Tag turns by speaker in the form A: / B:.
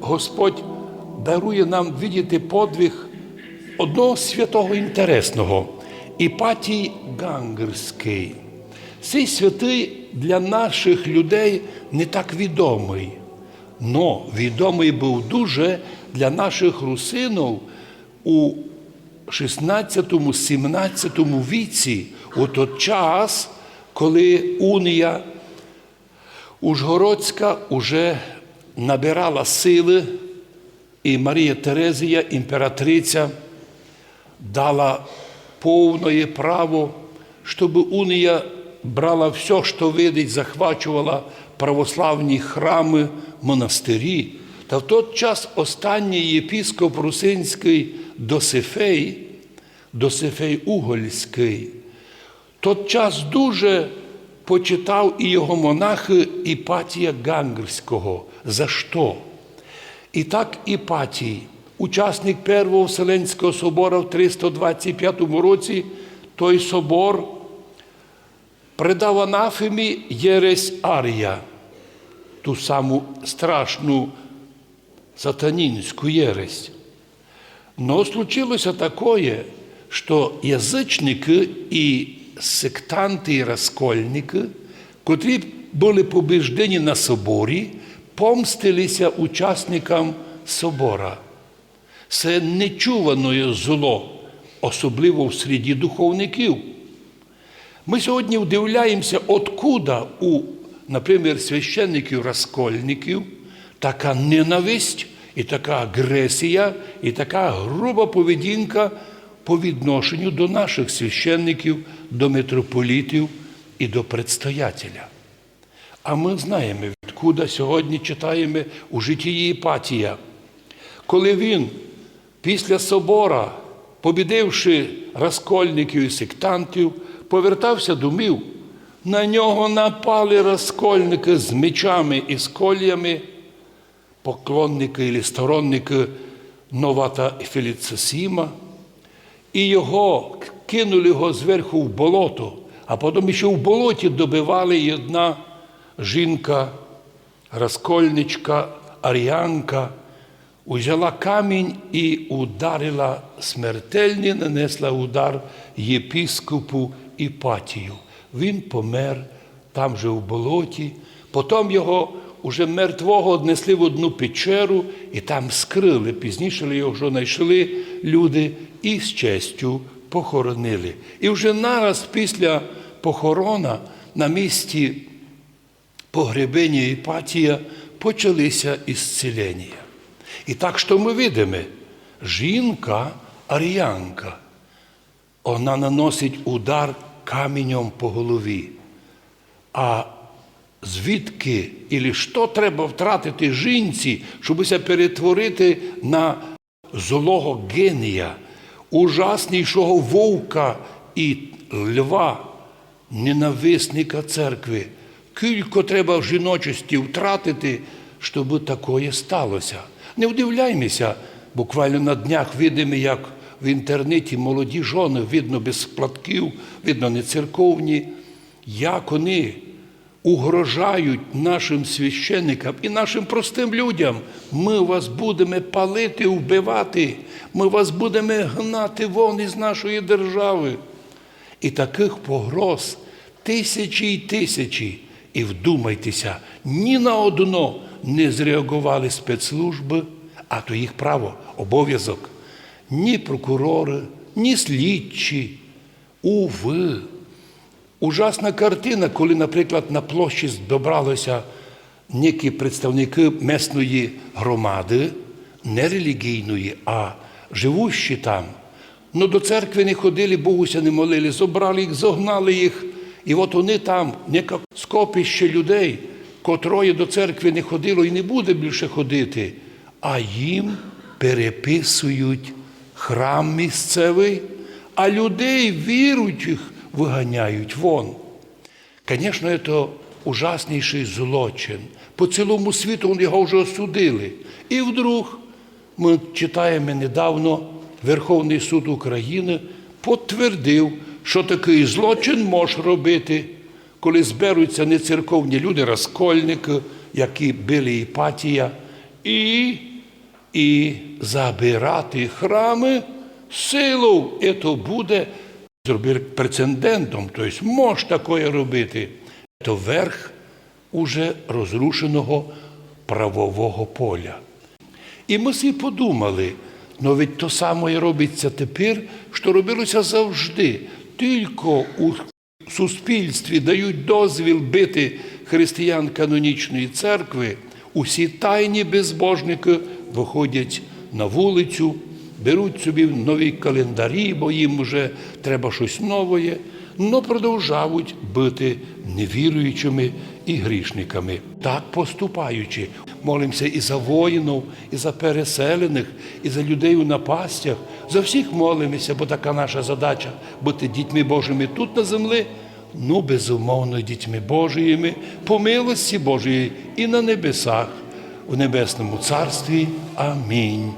A: Господь дарує нам видіти подвиг одного святого інтересного Іпатій Гангерський. Цей святий для наших людей не так відомий, но відомий був дуже для наших русинів у 16-17 віці, у той час, коли унія Ужгородська уже набирала сили, і Марія Терезія, імператриця, дала повне право, щоб унія брала все, що видить, захвачувала православні храми, монастирі. Та в той час останній єпіскоп Русинський Досифей, Досифей Угольський, тот час дуже почитав і його монахи Іпатія Гангерського. За що? І так Іпатій, учасник Первого Вселенського собору в 325 році, той собор придав анафемі Єресь Арія, ту саму страшну сатанінську єресь. Но случилося такое, що язичники і сектанти і розкольники, котрі були побіждені на соборі, помстилися учасникам собора. Це нечуване зло, особливо в середі духовників. Ми сьогодні вдивляємося, откуда у, наприклад, священників розкольників така ненависть і така агресія, і така груба поведінка по відношенню до наших священників, до митрополітів і до предстоятеля. А ми знаємо, відкуди сьогодні читаємо у житті Єпатія, коли він після собора, побідивши розкольників і сектантів, повертався домів, на нього напали розкольники з мечами і з кольями, поклонники і сторонники Новата Філіцесіма, і його кинули його зверху в болото, а потім ще в болоті добивали одна жінка, розкольничка, аріанка, узяла камінь і ударила смертельні, нанесла удар єпіскопу Іпатію. Він помер там же в болоті, потім його уже мертвого однесли в одну печеру і там скрили. Пізніше його вже знайшли люди і з честю похоронили. І вже нараз після похорона на місці погребення Іпатія почалися ісцілення. І так що ми видимо, жінка аріянка, вона наносить удар каменем по голові. А звідки і що треба втратити жінці, щоб се перетворити на злого генія, ужаснішого вовка і льва, ненависника церкви. Кілько треба жіночості втратити, щоб такое сталося. Не вдивляємося, буквально на днях видимо, як в інтернеті молоді жони, видно без платків, видно не церковні, як вони угрожають нашим священникам і нашим простим людям. Ми вас будемо палити, вбивати, ми вас будемо гнати вон із нашої держави. І таких погроз тисячі й тисячі. І вдумайтеся, ні на одно не зреагували спецслужби, а то їх право, обов'язок. Ні прокурори, ні слідчі. Уви. Ужасна картина, коли, наприклад, на площі добралися некі представники місної громади, не релігійної, а живущі там. Ну до церкви не ходили, Богуся не молили, зобрали їх, зогнали їх. І от вони там, яке скопище людей, котрої до церкви не ходило і не буде більше ходити, а їм переписують храм місцевий, а людей віруючих виганяють вон. Звісно, це ужасніший злочин. По цілому світу його вже осудили. І вдруг ми читаємо недавно Верховний суд України підтвердив, що такий злочин може робити, коли зберуться нецерковні люди, розкольники, які били Іпатія і, і забирати храми силу. І це буде зробити прецедентом, тобто може таке робити. Це верх уже розрушеного правового поля. І ми всі подумали, ну ведь то саме робиться тепер, що робилося завжди. Тільки у суспільстві дають дозвіл бити християн канонічної церкви, усі тайні безбожники виходять на вулицю, беруть собі нові календарі, бо їм вже треба щось нове, але продовжують бити невіруючими і грішниками. Так поступаючи, молимося і за воїнів, і за переселених, і за людей у напастях. За всіх молимося, бо така наша задача бути дітьми Божими тут на землі, ну безумовно, дітьми Божіїми, по милості Божої і на небесах, у небесному царстві. Амінь.